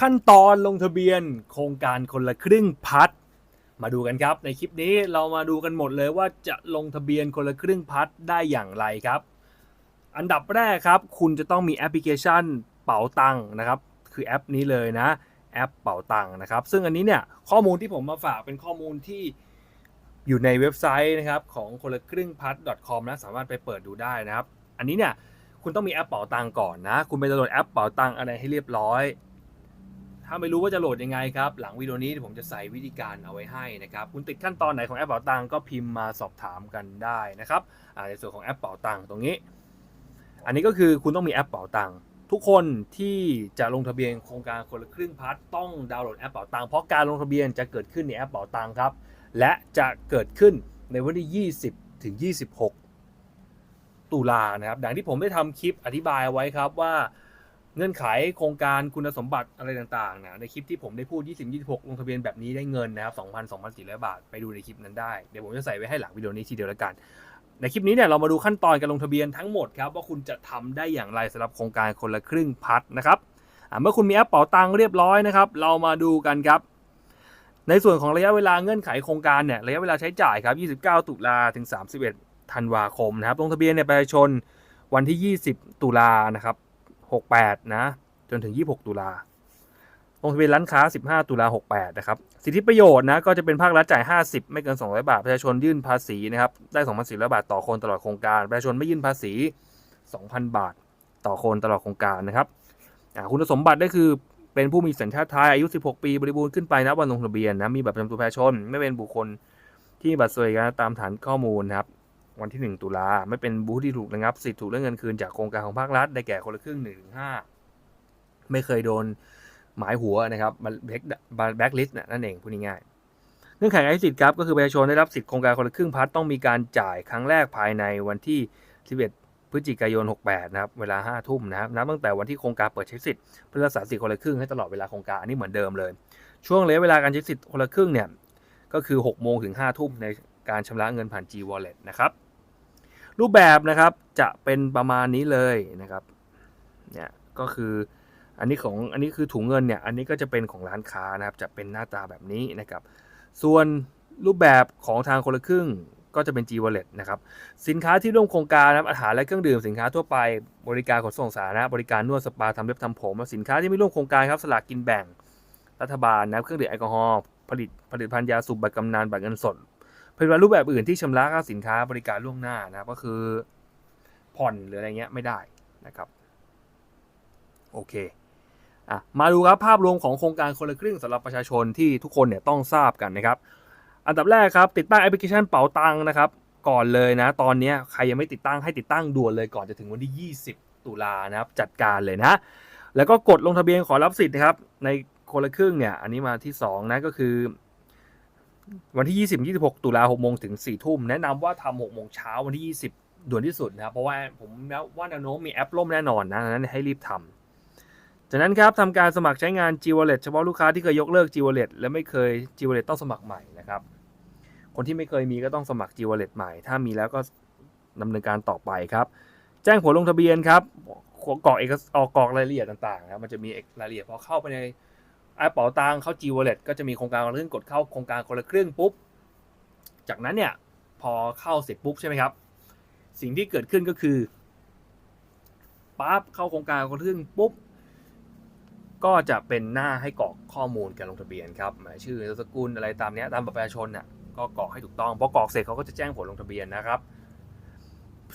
ขั้นตอนลงทะเบียนโครงการคนละครึ่งพัดมาดูกันครับ ในคลิปนี้เรามาดูกันหมดเลยว่าจะลงทะเบียนคนละครึ่งพัดได้อย่างไรครับ อันดับแรกครับ คุณจะต้องมีแอปพลิเคชันเป๋าตังค์นะครับ คือแอปนี้เลยนะ แอปเป๋าตังค์นะครับ ซึ่งอันนี้เนี่ยข้อมูลที่ผมมาฝากเป็นข้อมูลที่อยู่ในเว็บไซต์นะครับของคนละครึ่งพัด .com นะสามารถไปเปิดดูได้นะครับ อันนี้เนี่ยคุณต้องมีแอปเป๋าตังค์ก่อนนะ คุณไปดาวน์โหลดแอปเป๋าตังค์อะไรให้เรียบร้อย ถ้าไม่รู้ว่าจะโหลดยังไงครับ หลังวิดีโอนี้ผมจะใส่วิธีการเอาไว้ให้นะครับ คุณติดขั้นตอนไหนของแอปเป๋าตังก็พิมพ์มาสอบถามกันได้นะครับในส่วนของแอปเป๋าตังตรงนี้ อันนี้ก็คือคุณต้องมีแอปเป๋าตังทุกคนที่จะลงทะเบียนโครงการคนละครึ่งพัดต้องดาวน์โหลดแอปเป๋าตังเพราะการลงทะเบียนจะเกิดขึ้นในแอปเป๋าตังครับ และจะเกิดขึ้นในวันที่ 20 ถึง 26 ตุลานะครับ ดังที่ผมได้ทำคลิปอธิบายไว้ครับว่า เงื่อนไขโครงการคุณสมบัติอะไรต่างๆนะในคลิปที่ผมได้พูด 20 26 ลงทะเบียนแบบนี้ได้เงินนะครับ 2,000 2,400 บาท ไปดูในคลิปนั้นได้ เดี๋ยวผมจะใส่ไว้ให้หลังวิดีโอนี้ทีเดียวแล้วกัน ในคลิปนี้เนี่ยเรามาดูขั้นตอนการลงทะเบียนทั้งหมดครับ ว่าคุณจะทำได้อย่างไรสำหรับโครงการคนละครึ่งพัดนะครับเมื่อคุณมีแอปเป๋าตังค์เรียบร้อยนะครับ เรามาดูกันครับ ในส่วนของระยะเวลาเงื่อนไขโครงการเนี่ยระยะเวลาใช้จ่ายครับ 29 ตุลาถึง 31 ธันวาคมนะครับ ลงทะเบียนเนี่ยประชาชนวันที่ 20 ตุลานะครับ 68 นะ จนถึง 26 ตุลาลงทะเบียนร้านค้า 15 ตุลา68 นะครับ สิทธิประโยชน์นะ ก็จะเป็นภาครัฐจ่าย 50 ไม่เกิน 200 บาท ประชาชนยื่นภาษีนะครับ ได้ 2,400 บาทต่อคนตลอดโครงการ ประชาชนไม่ยื่นภาษี 2,000 บาทต่อคนตลอดโครงการนะครับคุณสมบัติได้คือเป็นผู้มีสัญชาติไทย อายุ 16 ปี บริบูรณ์ขึ้นไปนะวันลงทะเบียนนะ มีบัตรประจำตัวประชาชน ไม่เป็นบุคคลที่มีบัตรสวัสดิการตามฐานข้อมูลนะครับ วันที่ 1 ตุลาไม่เป็นผู้ที่ถูกระงับสิทธิ์ถูกเรื่องเงินคืนจากโครงการของภาครัฐได้แก่คนละครึ่ง1ถึง5ไม่เคยโดนหมายหัวนะครับแบ็คแบ็คลิสต์นั่นเองพูดง่ายๆเงื่อนไขการสิทธิ์ครับก็คือประชาชนได้รับสิทธิ์โครงการคนละครึ่งพัดต้องมีการจ่ายครั้งแรกภายในวันที่ 11 พฤศจิกายน 68 นะครับเวลา 5 ทุ่มนะครับนับตั้งแต่วันที่โครงการเปิดใช้สิทธิ์เพื่อรักษาสิทธิ์คนละครึ่งให้ตลอดเวลาโครงการอันนี้เหมือนเดิมเลย ช่วงระยะเวลาการใช้สิทธิ์คนละครึ่งเนี่ยก็คือ 6 โมงถึง 5 ทุ่มในการชำระเงินผ่าน G Wallet นะครับ รูปแบบนะครับจะเป็นประมาณนี้เลยนะครับเนี่ยก็คืออันนี้ของอันนี้คือถุงเงินเนี่ยอันนี้ก็จะเป็นของร้านค้านะครับจะเป็นหน้าตาแบบนี้นะครับ ส่วนรูปแบบของทางคนละครึ่งก็จะเป็น G Wallet นะครับ สินค้าที่ร่วมโครงการนะอาหารและเครื่องดื่มสินค้าทั่วไปบริการขนส่งสาธารณะบริการนวดสปาทำเล็บทำผมและสินค้าที่ไม่ร่วมโครงการครับสลากกินแบ่งรัฐบาลนะเครื่องดื่มแอลกอฮอล์ผลิตผลิตภัณฑ์ยาสูบบัตรกำนันบัตรเงินสด เป็นรูปแบบอื่นที่ชำระค่าสินค้าบริการล่วงหน้านะครับก็คือผ่อนหรืออะไรเงี้ยไม่ได้นะครับโอเคอะมาดูครับภาพรวมของโครงการคนละครึ่งสำหรับประชาชนที่ทุกคนเนี่ยต้องทราบกันนะครับ อันดับแรกครับติดตั้งแอปพลิเคชันเป๋าตังค์นะครับก่อนเลยนะ ตอนนี้ใครยังไม่ติดตั้งให้ติดตั้งด่วนเลยก่อนจะถึงวันที่ 20 ตุลานะครับจัดการเลยนะ แล้วก็กดลงทะเบียนขอรับสิทธิ์นะครับในคนละครึ่งเนี่ยอันนี้มาที่2นะก็คือ วันที่ 20 26 ตุลา6โมงถึง 4 ทุ่ม แนะนำว่าทำ6โมงเช้าวันที่ 20 ด่วนที่สุดนะครับ เพราะว่าผมว่าแนวโน้มมีแอปล่มแน่นอนนะนั้นให้รีบทำจากนั้นครับทำการสมัครใช้งาน G Wallet เฉพาะลูกค้าที่เคยยกเลิก G Wallet และไม่เคย G Wallet ต้องสมัครใหม่นะครับ คนที่ไม่เคยมีก็ต้องสมัคร G Wallet ใหม่ ถ้ามีแล้วก็ดำเนินการต่อไปครับ แจ้งผลลงทะเบียนครับกรอกเอกสออกกรอกรายละเอียดต่างๆนะครับมันจะมีรายละเอียดพอเข้าไปใน แอปเป๋าตังเข้า G Wallet ก็จะมีโครงการคนละครึ่งกดเข้าโครงการคนละครึ่งปุ๊บ จากนั้นเนี่ยพอเข้าเสร็จปุ๊บใช่ไหมครับ สิ่งที่เกิดขึ้นก็คือปั๊บเข้าโครงการคนละครึ่งปุ๊บ ก็จะเป็นหน้าให้กรอกข้อมูลการลงทะเบียนครับหมายชื่อนามสกุลอะไรตามเนี้ยตามบัตรประชาชนน่ะก็กรอกให้ถูกต้องพอกรอกเสร็จเขาก็จะแจ้งผลลงทะเบียนนะครับ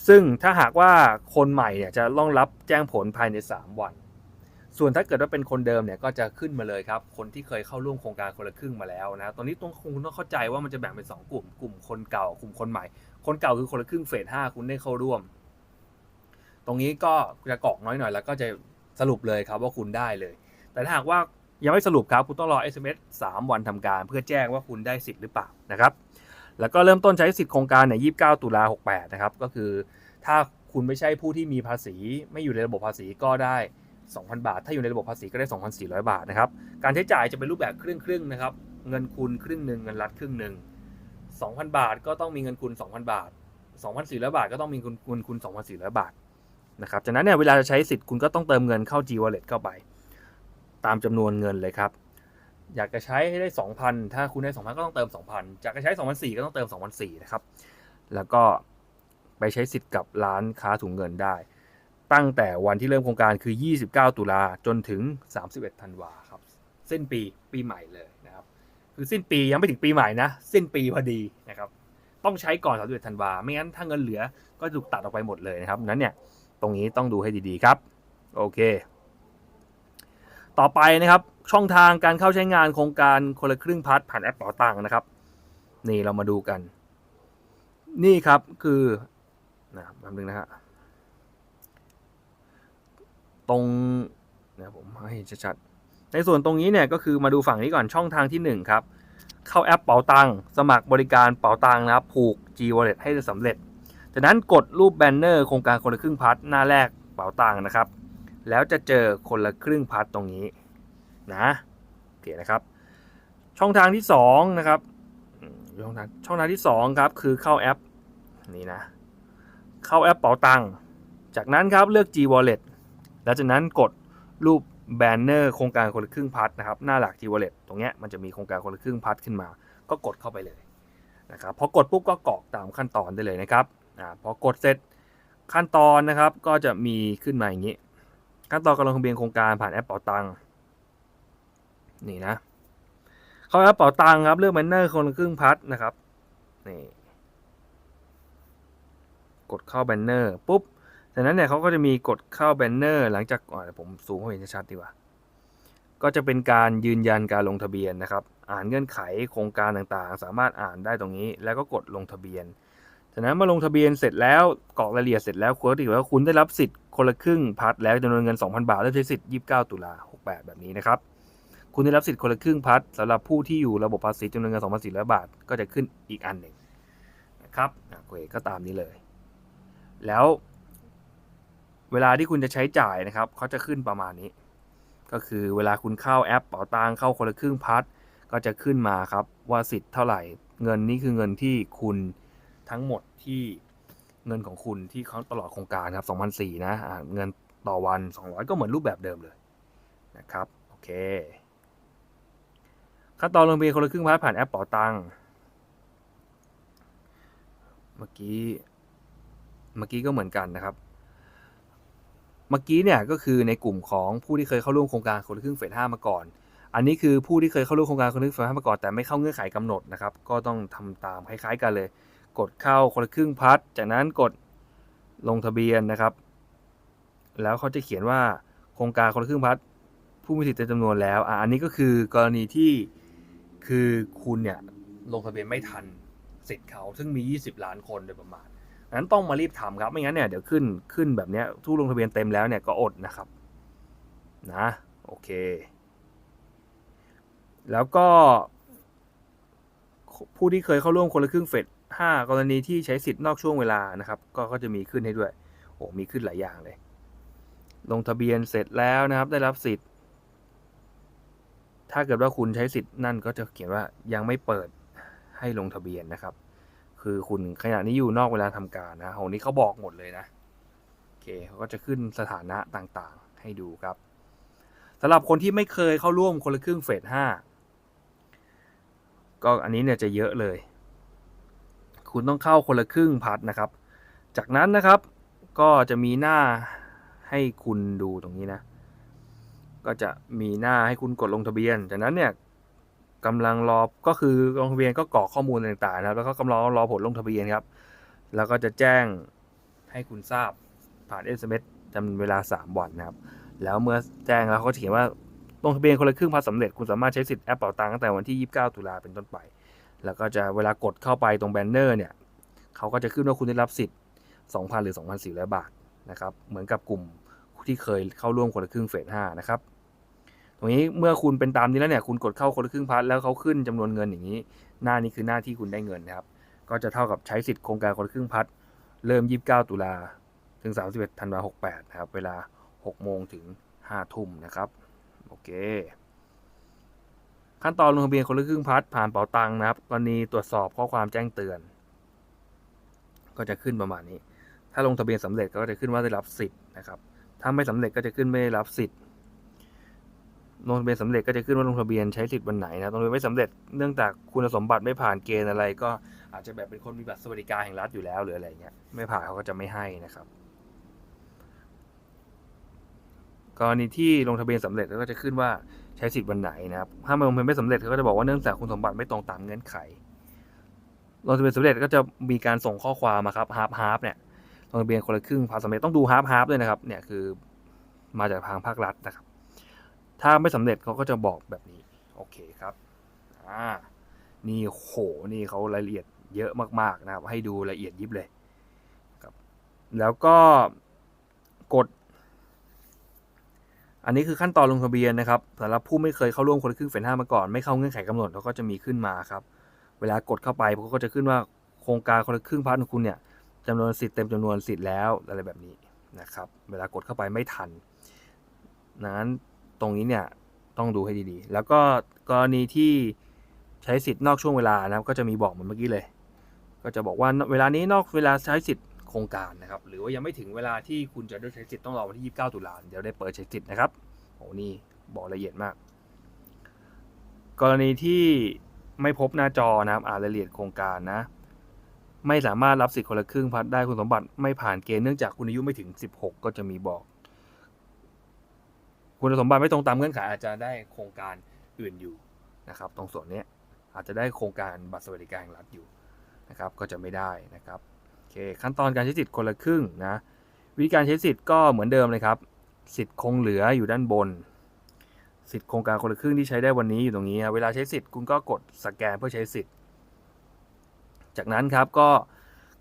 ซึ่งถ้าหากว่าคนใหม่เนี่ยจะต้องรับแจ้งผลภายใน 3 วัน ส่วนถ้าเกิดว่าเป็นคนเดิมเนี่ยก็จะขึ้นมาเลยครับ คนที่เคยเข้าร่วมโครงการคนละครึ่งมาแล้วนะตอนนี้ต้องคุณต้องเข้าใจว่ามันจะแบ่งเป็น 2 กลุ่ม กลุ่มคนเก่ากลุ่มคนใหม่ คนเก่าคือคนละครึ่งเฟส5คุณได้เข้าร่วม ตรงนี้ก็จะกรอกน้อยหน่อยแล้วก็จะสรุปเลยครับว่าคุณได้เลย แต่ถ้าหากว่ายังไม่สรุปครับคุณต้องรอ SMS 3 วันทำการ เพื่อแจ้งว่าคุณได้สิทธิ์หรือเปล่านะครับแล้วก็เริ่มต้นใช้สิทธิ์โครงการเนี่ย29ตุลา68นะครับก็คือถ้าคุณไม่ใช่ผู้ที่มีภาษี ไม่อยู่ในระบบภาษีก็ได้ 2,000 บาท ถ้าอยู่ในระบบภาษีก็ได้ 2,400 บาทนะครับ การใช้จ่ายจะเป็นรูปแบบครึ่งครึ่งนะครับ เงินคุณครึ่งหนึ่งเงินรัฐครึ่งหนึ่ง2,000 บาทก็ต้องมีเงินคุณ 2,000 บาท 2,400 บาทก็ต้องมีเงินคุณคุณ 2,400 บาทนะครับจากนั้นเนี่ยเวลาจะใช้สิทธิ์คุณก็ต้องเติมเงินเข้า G Wallet เข้าไป ตามจำนวนเงินเลยครับอยากจะใช้ให้ได้ 2,000 ถ้าคุณได้ 2,000 ก็ต้องเติม 2,000อยากจะใช้2,400ก็ต้องเติม2,400นะครับแล้วก็ไปใช้สิทธิ์กับร้านค้าถุงเงินได้ ตั้งแต่วันที่เริ่มโครงการคือ 29 ตุลาจนถึง 31 ธันวาครับ สิ้นปีปีใหม่เลยนะครับ คือสิ้นปียังไม่ถึงปีใหม่นะ สิ้นปีพอดีนะครับ ต้องใช้ก่อน 31 ธันวา ไม่งั้นถ้าเงินเหลือก็ถูกตัดออกไปหมดเลยนะครับ นั้นเนี่ยตรงนี้ต้องดูให้ดีๆครับ โอเค ต่อไปนะครับ ช่องทางการเข้าใช้งานโครงการคนละครึ่งพัดผ่านแอปเป๋าตังค์นะครับ นี่เรามาดูกัน นี่ครับคือนะแป๊บนึงนะฮะ ตรงนะผมให้ชัดๆในส่วนตรงนี้เนี่ยก็คือมาดูฝั่งนี้ก่อนช่องทางที่หนึ่งครับเข้าแอปเป๋าตังสมัครบริการเป๋าตังนะครับผูก G Wallet ให้สำเร็จ จากนั้นกดรูปแบนเนอร์โครงการคนละครึ่งพัดหน้าแรกเป๋าตังนะครับ แล้วจะเจอคนละครึ่งพัดตรงนี้นะโอเคนะครับ ช่องทางที่สองนะครับช่องทางช่องทางที่สองครับคือเข้าแอปนี่นะเข้าแอปเป๋าตังจากนั้นครับเลือก G Wallet แล้วจากนั้นกดรูปแบนเนอร์โครงการคนละครึ่งพัดนะครับหน้าหลัก G Wallet ตรงเนี้ยมันจะมีโครงการคนละครึ่งพัดขึ้นมา ก็กดเข้าไปเลยนะครับพอกดปุ๊บก็กรอกตามขั้นตอนได้เลยนะครับอ่าพอกดเสร็จขั้นตอนนะครับก็จะมีขึ้นมาอย่างนี้ ขั้นตอนการลงทะเบียนโครงการผ่านแอปเป๋าตังค์นี่นะเข้าแอปเป๋าตังค์ครับเลือกแบนเนอร์คนละครึ่งพัดนะครับนี่กดเข้าแบนเนอร์ปุ๊บ จากนั้นเนี่ยเขาก็จะมีกดเข้าแบนเนอร์หลังจากอ่าเดี๋ยวผมซูมให้เห็นชัดดีกว่า ก็จะเป็นการยืนยันการลงทะเบียนนะครับ อ่านเงื่อนไขโครงการต่างๆ สามารถอ่านได้ตรงนี้ แล้วก็กดลงทะเบียน จากนั้นมาลงทะเบียนเสร็จแล้วกรอกรายละเอียดเสร็จแล้วคุณก็ถือว่าคุณได้รับสิทธิ์คนละครึ่งพัดแล้วจำนวนเงิน 2,000 บาทและใช้สิทธิ์ 29 ตุลา68 แบบนี้นะครับ คุณได้รับสิทธิ์คนละครึ่งพัดสำหรับผู้ที่อยู่ระบบภาษีจำนวนเงิน2,400 บาท ก็จะขึ้นอีกอันหนึ่งนะครับโอเคก็ตามนี้เลย แล้ว เวลาที่คุณจะใช้จ่ายนะครับเขาจะขึ้นประมาณนี้ ก็คือเวลาคุณเข้าแอปเป๋าตังเข้าคนละครึ่งพัดก็จะขึ้นมาครับว่าสิทธิ์เท่าไหร่ เงินนี้คือเงินที่คุณทั้งหมดที่เงินของคุณที่เขาตลอดโครงการครับ2,004นะอ่าเงินต่อวัน 200 ก็เหมือนรูปแบบเดิมเลยนะครับโอเคขั้นตอนลงทะเบียนคนละครึ่งพัดผ่านแอปเป๋าตังเมื่อกี้เมื่อกี้ก็เหมือนกันนะครับ เมื่อกี้เนี่ยก็คือในกลุ่มของผู้ที่เคยเข้าร่วมโครงการคนละครึ่งเฟสห้ามาก่อน อันนี้คือผู้ที่เคยเข้าร่วมโครงการคนละครึ่งเฟสห้ามาก่อนแต่ไม่เข้าเงื่อนไขกำหนดนะครับ ก็ต้องทำตามคล้ายๆกันเลย กดเข้าคนละครึ่งพัดจากนั้นกดลงทะเบียนนะครับ แล้วเขาจะเขียนว่าโครงการคนละครึ่งพัดผู้มีสิทธิ์เต็มจำนวนแล้วอะอันนี้ก็คือกรณีที่คือคุณเนี่ยลงทะเบียนไม่ทันสิทธิ์เขาซึ่งมี 20 ล้านคนโดยประมาณ นั้นต้องมารีบทำครับไม่งั้นเนี่ยเดี๋ยวขึ้นขึ้นแบบเนี้ยทุกลงทะเบียนเต็มแล้วเนี่ยก็อดนะครับนะโอเค แล้วก็ ผู้ที่เคยเข้าร่วมคนละครึ่งเฟสห้ากรณีที่ใช้สิทธิ์นอกช่วงเวลานะครับ ก็ก็จะมีขึ้นให้ด้วย โอ้มีขึ้นหลายอย่างเลย ลงทะเบียนเสร็จแล้วนะครับ ได้รับสิทธิ์ ถ้าเกิดว่าคุณใช้สิทธิ์นั่นก็จะเขียนว่ายังไม่เปิดให้ลงทะเบียนนะครับ คือคุณขณะนี้อยู่นอกเวลาทำการนะโหนี้เขาบอกหมดเลยนะโอเคเขาก็จะขึ้นสถานะต่างๆให้ดูครับสำหรับคนที่ไม่เคยเข้าร่วมคนละครึ่งเฟสห้าก็อันนี้เนี่ยจะเยอะเลย คุณต้องเข้าคนละครึ่งพัดนะครับ จากนั้นนะครับก็จะมีหน้าให้คุณดูตรงนี้นะ ก็จะมีหน้าให้คุณกดลงทะเบียน จากนั้นเนี่ย กำลังรอก็คือลงทะเบียนก็กรอกข้อมูลต่างๆนะครับ แล้วก็กำลังรอผลลงทะเบียนครับ แล้วก็จะแจ้งให้คุณทราบผ่าน SMS จำนวนเวลา 3 วันนะครับ แล้วเมื่อแจ้งแล้วเขาจะเขียนว่าลงทะเบียนคนละครึ่งพันสำเร็จคุณสามารถใช้สิทธิ์แอปเป่าตังค์ตั้งแต่วันที่ 29 ตุลาเป็นต้นไป แล้วก็จะเวลากดเข้าไปตรงแบนเนอร์เนี่ยเขาก็จะขึ้นว่าคุณได้รับสิทธิ์ 2,000 หรือ 2,400 บาทนะครับ เหมือนกับกลุ่มที่เคยเข้าร่วมคนละครึ่งเฟส5นะครับ ตรงนี้เมื่อคุณเป็นตามนี้แล้วเนี่ยคุณกดเข้าคนละครึ่งพัทแล้วเขาขึ้นจำนวนเงินอย่างนี้ หน้านี้คือหน้าที่คุณได้เงินนะครับ ก็จะเท่ากับใช้สิทธิ์โครงการคนละครึ่งพัทเริ่ม 29 ตุลาถึง 31ธันวาคม68 นะครับ เวลา 6 โมงถึง 5 ทุ่มนะครับ โอเค ขั้นตอนลงทะเบียนคนละครึ่งพัทผ่านเป๋าตังค์นะครับกรณีตรวจสอบข้อความแจ้งเตือน ก็จะขึ้นประมาณนี้ ถ้าลงทะเบียนสำเร็จก็จะขึ้นว่าได้รับสิทธิ์นะครับ ถ้าไม่สำเร็จก็จะขึ้นไม่ได้รับสิทธิ์ ลงทะเบียนสำเร็จก็จะขึ้นว่าลงทะเบียนใช้สิทธิ์วันไหนนะลงทะเบียนไม่สำเร็จเนื่องจากคุณสมบัติไม่ผ่านเกณฑ์อะไร ก็อาจจะแบบเป็นคนมีบัตรสวัสดิการแห่งรัฐอยู่แล้วหรืออะไรเงี้ยไม่ผ่านเขาก็จะไม่ให้นะครับ กรณีที่ลงทะเบียนสำเร็จก็จะขึ้นว่าใช้สิทธิ์วันไหนนะครับถ้ามันลงทะเบียนไม่สำเร็จเขาก็จะบอกว่าเนื่องจากคุณสมบัติไม่ตรงตามเงื่อนไขลงทะเบียนสำเร็จก็จะมีการส่งข้อความมาครับฮาร์ปฮาร์ปเนี่ยลงทะเบียนคนละครึ่งพาสำเร็จต้องดูฮาร์ปฮาร์ปด้วยนะครับเนี่ยคือมาจากทางภาครัฐนะครับ ถ้าไม่สำเร็จเขาก็จะบอกแบบนี้ โอเคครับอ่านี่โหนี่เขารายละเอียดเยอะมากๆนะครับ ให้ดูละเอียดยิบเลยครับแล้วก็กด อันนี้คือขั้นตอนลงทะเบียนนะครับสำหรับผู้ไม่เคยเข้าร่วมคนละครึ่งเฟสห้ามาก่อน ไม่เข้าเงื่อนไขกำหนดเขาก็จะมีขึ้นมาครับ เวลากดเข้าไปเขาก็จะขึ้นว่าโครงการคนละครึ่งพาร์ทของคุณเนี่ยจำนวนสิทธิ์เต็มจำนวนสิทธิ์แล้วอะไรแบบนี้นะครับ เวลากดเข้าไปไม่ทันนั้น ตรงนี้เนี่ยต้องดูให้ดีๆ แล้วก็กรณีที่ใช้สิทธิ์นอกช่วงเวลานะครับ ก็จะมีบอกเหมือนเมื่อกี้เลย ก็จะบอกว่าเวลานี้นอกเวลาใช้สิทธิ์โครงการนะครับ หรือว่ายังไม่ถึงเวลาที่คุณจะได้ใช้สิทธิ์ต้องรอวันที่ 29 ตุลาเดี๋ยวได้เปิดใช้สิทธิ์นะครับโอ้นี่บอกละเอียดมาก กรณีที่ไม่พบหน้าจอนะครับอ่านรายละเอียดโครงการนะ ไม่สามารถรับสิทธิ์คนละครึ่งพัดได้คุณสมบัติไม่ผ่านเกณฑ์เนื่องจากคุณอายุไม่ถึง 16 ก็จะมีบอก คุณสมบัติไม่ตรงตามเงื่อนไขอาจจะได้โครงการอื่นอยู่นะครับ ตรงส่วนนี้อาจจะได้โครงการบัตรสวัสดิการแห่งรัฐอยู่นะครับ ก็จะไม่ได้นะครับโอเคขั้นตอนการใช้สิทธิ์คนละครึ่งนะวิธีการใช้สิทธิ์ก็เหมือนเดิมเลยครับ สิทธิ์คงเหลืออยู่ด้านบน สิทธิ์โครงการคนละครึ่งที่ใช้ได้วันนี้อยู่ตรงนี้เวลาใช้สิทธิ์คุณก็กดสแกนเพื่อใช้สิทธิ์ จากนั้นครับก็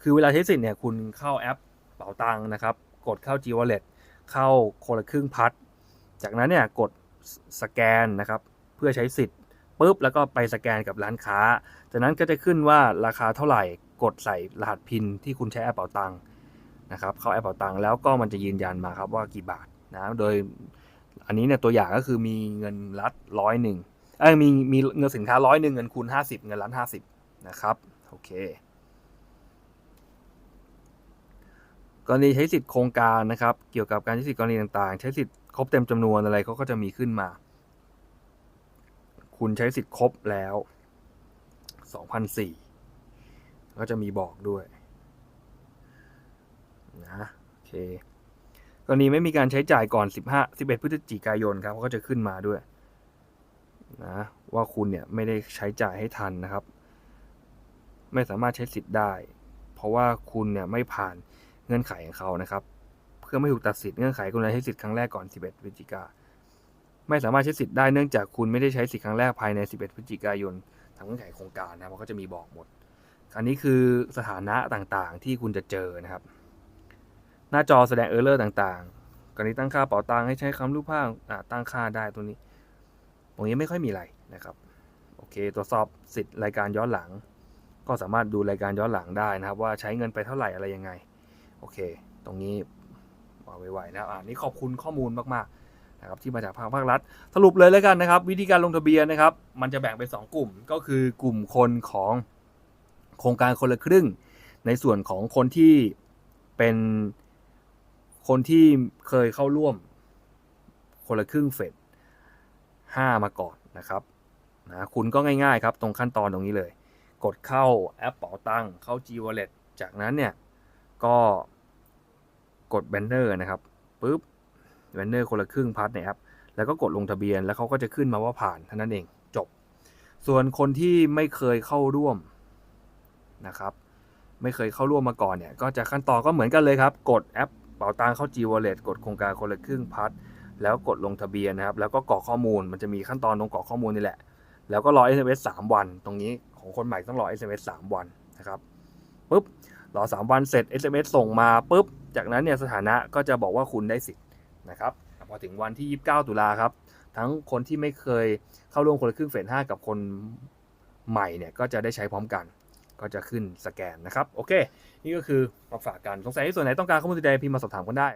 คือเวลาใช้สิทธิ์เนี่ยคุณเข้าแอปเป๋าตังค์นะครับ กดเข้า G Wallet เข้าคนละครึ่งพัด จากนั้นเนี่ยกดสแกนนะครับเพื่อใช้สิทธิ์ปุ๊บแล้วก็ไปสแกนกับร้านค้า จากนั้นก็จะขึ้นว่าราคาเท่าไหร่กดใส่รหัสพินที่คุณใช้แอปเป๋าตังค์นะครับเข้าแอปเป๋าตังค์แล้วก็มันจะยืนยันมาครับว่ากี่บาทนะโดยอันนี้เนี่ยตัวอย่างก็คือมีเงินรัดร้อยหนึ่งเอ้ยมีมีเงินสินค้าร้อยหนึ่งเงินคูณห้าสิบเงินล้านห้าสิบนะครับ โอเคกรณีใช้สิทธิ์โครงการนะครับ เกี่ยวกับการใช้สิทธิ์กรณีต่างๆ ใช้สิทธิ์ ครบเต็มจำนวนอะไรเขาก็จะมีขึ้นมา คุณใช้สิทธิ์ครบแล้ว2004ก็จะมีบอกด้วยนะโอเคกรณีไม่มีการใช้จ่ายก่อน 15 11พฤศจิกายนครับเขาก็จะขึ้นมาด้วยนะว่าคุณเนี่ยไม่ได้ใช้จ่ายให้ทันนะครับ ไม่สามารถใช้สิทธิ์ได้ เพราะว่าคุณเนี่ยไม่ผ่านเงื่อนไขของเขานะครับ เพื่อไม่ถูกตัดสิทธิ์เงื่อนไขคุณใช้สิทธิ์ครั้งแรกก่อน 11 พฤศจิกาไม่สามารถใช้สิทธิ์ได้เนื่องจากคุณไม่ได้ใช้สิทธิ์ครั้งแรกภายใน 11 พฤศจิกายนทางเงื่อนไขโครงการนะมันก็จะมีบอกหมด อันนี้คือสถานะต่างๆ ที่คุณจะเจอนะครับ หน้าจอแสดงเออร์เลอร์ต่างๆกรณีตั้งค่าเป๋าตังค์ให้ใช้คำรูปภาพตั้งค่าได้ตรงนี้ตรงนี้ไม่ค่อยมีอะไรนะครับโอเคตรวจสอบสิทธิ์รายการย้อนหลัง ก็สามารถดูรายการย้อนหลังได้นะครับ ว่าใช้เงินไปเท่าไหร่อะไรยังไง โอเค ตรงนี้ เอาไวๆนะครับอ่านี่ขอบคุณข้อมูลมากๆนะครับที่มาจากภาคภาครัฐ สรุปเลยแล้วกันนะครับ วิธีการลงทะเบียนนะครับ มันจะแบ่งเป็น2กลุ่มก็คือกลุ่มคนของโครงการคนละครึ่ง ในส่วนของคนที่เป็นคนที่เคยเข้าร่วมคนละครึ่งเฟสห้ามาก่อนนะครับนะคุณก็ง่ายๆครับ ตรงขั้นตอนตรงนี้เลย กดเข้าแอปเป๋าตังเข้า G Wallet จากนั้นเนี่ยก็ กดแบนเนอร์นะครับปุ๊บแบนเนอร์คนละครึ่งพาร์ทในแอปแล้วก็กดลงทะเบียนแล้วเขาก็จะขึ้นมาว่าผ่านเท่านั้นเองจบ ส่วนคนที่ไม่เคยเข้าร่วมนะครับไม่เคยเข้าร่วมมาก่อนเนี่ยก็จะขั้นตอนก็เหมือนกันเลยครับ กดแอปเป๋าตังเข้า G Wallet กดโครงการคนละครึ่งพัทแล้วกดลงทะเบียนนะครับ แล้วก็กรอกข้อมูลมันจะมีขั้นตอนตรงกรอกข้อมูลนี่แหละ แล้วก็รอ SMS 3 วัน ตรงนี้ของคนใหม่ต้องรอ SMS 3 วันนะครับปุ๊บรอ 3 วันเสร็จ SMS ส่งมาปุ๊บ จากนั้นเนี่ยสถานะก็จะบอกว่าคุณได้สิทธิ์นะครับพอถึงวันที่ 29 ตุลาครับ ทั้งคนที่ไม่เคยเข้าร่วมคนละครึ่งเฟส5กับคนใหม่เนี่ยก็จะได้ใช้พร้อมกัน ก็จะขึ้นสแกนนะครับ โอเค นี่ก็คือมาฝากกัน สงสัยที่ส่วนไหนต้องการข้อมูลใดๆพิมพ์มาสอบถามกันได้